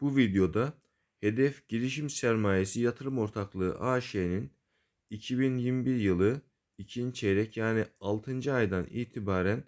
Bu videoda Hedef Girişim Sermayesi Yatırım Ortaklığı AŞ'nin 2021 yılı ikinci çeyrek yani 6. aydan itibaren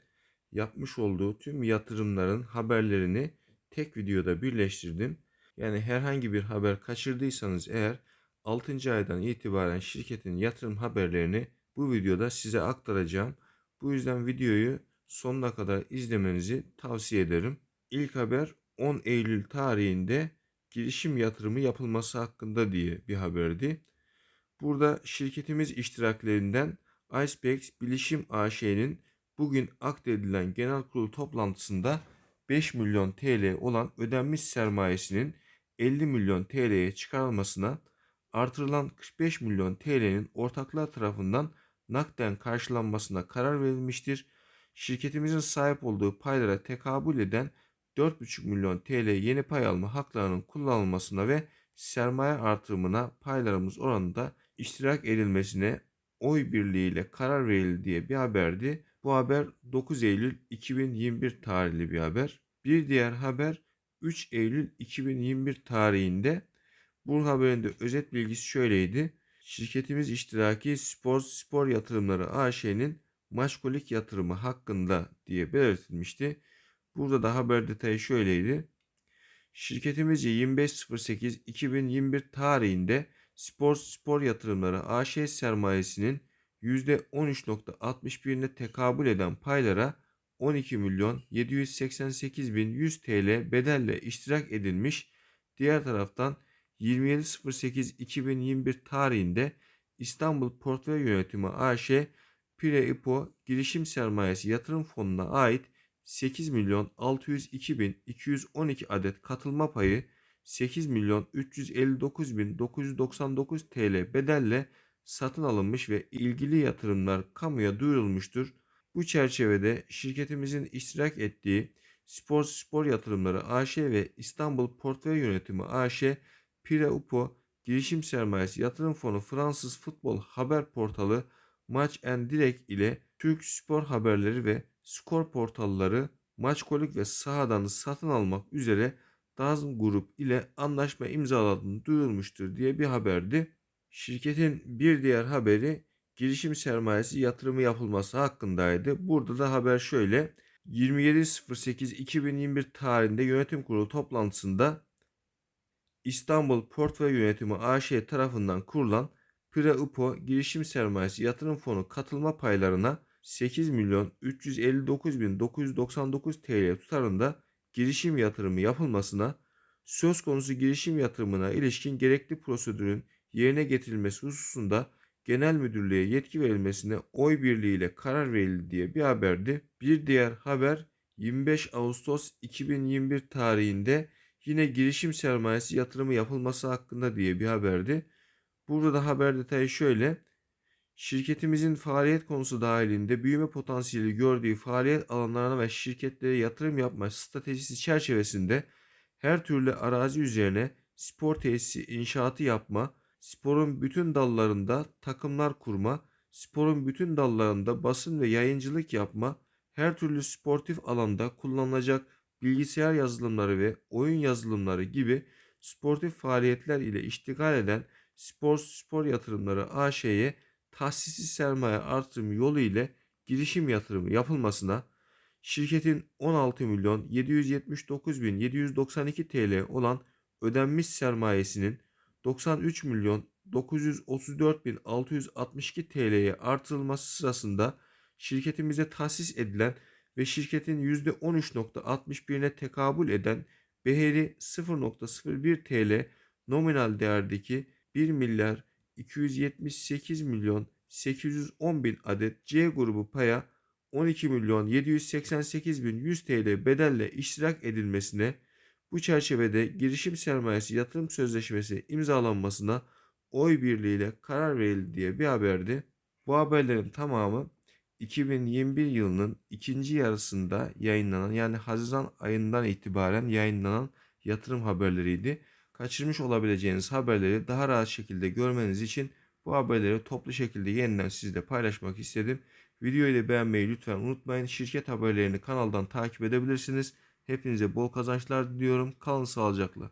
yapmış olduğu tüm yatırımların haberlerini tek videoda birleştirdim. Yani herhangi bir haber kaçırdıysanız eğer 6. aydan itibaren şirketin yatırım haberlerini bu videoda size aktaracağım. Bu yüzden videoyu sonuna kadar izlemenizi tavsiye ederim. İlk haber 10 Eylül tarihinde girişim yatırımı yapılması hakkında diye bir haberdi. Burada şirketimiz iştiraklerinden Icepex Bilişim AŞ'nin bugün akdedilen genel kurul toplantısında 5 milyon TL olan ödenmiş sermayesinin 50 milyon TL'ye çıkarılmasına artırılan 45 milyon TL'nin ortaklar tarafından nakden karşılanmasına karar verilmiştir. Şirketimizin sahip olduğu paylara tekabül eden 4,5 milyon TL yeni pay alma haklarının kullanılmasına ve sermaye artırımına paylarımız oranında iştirak edilmesine oy birliğiyle karar verildi diye bir haberdi. Bu haber 9 Eylül 2021 tarihli bir haber. Bir diğer haber 3 Eylül 2021 tarihinde bu haberin de özet bilgisi şöyleydi. Şirketimiz iştiraki Spor Spor Yatırımları AŞ'nin maşkolik yatırımı hakkında diye belirtilmişti. Burada da haber detayı şöyleydi. Şirketimiz 25.08.2021 tarihinde Spor Spor Yatırımları AŞ sermayesinin %13.61'ine tekabül eden paylara 12 milyon 788 bin 100 TL bedelle iştirak edilmiş. Diğer taraftan 27.08.2021 tarihinde İstanbul Portföy Yönetimi AŞ Pire İpo Girişim Sermayesi Yatırım Fonu'na ait 8 milyon 602 bin 212 adet katılma payı 8 milyon 359 bin 999 TL bedelle satın alınmış ve ilgili yatırımlar kamuya duyurulmuştur. Bu çerçevede şirketimizin iştirak ettiği Spor Spor Yatırımları AŞ ve İstanbul Portföy Yönetimi AŞ, Pire Upo, Girişim Sermayesi Yatırım Fonu Fransız Futbol Haber Portalı Maç en Direkt ile Türk Spor Haberleri ve skor portalları Maçkolik ve sahadan satın almak üzere Dazm Grup ile anlaşma imzaladığını duyurmuştur diye bir haberdi. Şirketin bir diğer haberi girişim sermayesi yatırımı yapılması hakkındaydı. Burada da haber şöyle. 27.08.2021 tarihinde yönetim kurulu toplantısında İstanbul Portföy Yönetimi AŞ tarafından kurulan Pira Upo Girişim Sermayesi Yatırım Fonu katılma paylarına 8 milyon 359 bin 999 TL tutarında girişim yatırımı yapılmasına, söz konusu girişim yatırımına ilişkin gerekli prosedürün yerine getirilmesi hususunda genel müdürlüğe yetki verilmesine oy birliğiyle karar verildi diye bir haberdi. Bir diğer haber 25 Ağustos 2021 tarihinde yine girişim sermayesi yatırımı yapılması hakkında diye bir haberdi. Burada da haber detayı şöyle. Şirketimizin faaliyet konusu dahilinde büyüme potansiyeli gördüğü faaliyet alanlarına ve şirketlere yatırım yapma stratejisi çerçevesinde her türlü arazi üzerine spor tesisi inşaatı yapma, sporun bütün dallarında takımlar kurma, sporun bütün dallarında basın ve yayıncılık yapma, her türlü sportif alanda kullanılacak bilgisayar yazılımları ve oyun yazılımları gibi sportif faaliyetler ile iştigal eden Spor Spor Yatırımları AŞ'ye tahsisi sermaye artırımı yolu ile girişim yatırımı yapılmasına şirketin 16 milyon 779 bin 792 TL olan ödenmiş sermayesinin 93 milyon 934 bin 662 TL'ye artırılması sırasında şirketimize tahsis edilen ve şirketin %13.61'ine tekabül eden beheri 0.01 TL nominal değerdeki 1 milyar 278 milyon 810 bin adet C grubu paya 12 milyon 788 bin 100 TL bedelle iştirak edilmesine bu çerçevede girişim sermayesi yatırım sözleşmesi imzalanmasına oy birliğiyle karar verildi diye bir haberdi. Bu haberlerin tamamı 2021 yılının ikinci yarısında yayınlanan yani Haziran ayından itibaren yayınlanan yatırım haberleriydi. Kaçırmış olabileceğiniz haberleri daha rahat şekilde görmeniz için bu haberleri toplu şekilde yeniden sizle paylaşmak istedim. Videoyu da beğenmeyi lütfen unutmayın. Şirket haberlerini kanaldan takip edebilirsiniz. Hepinize bol kazançlar diliyorum. Kalın sağlıcakla.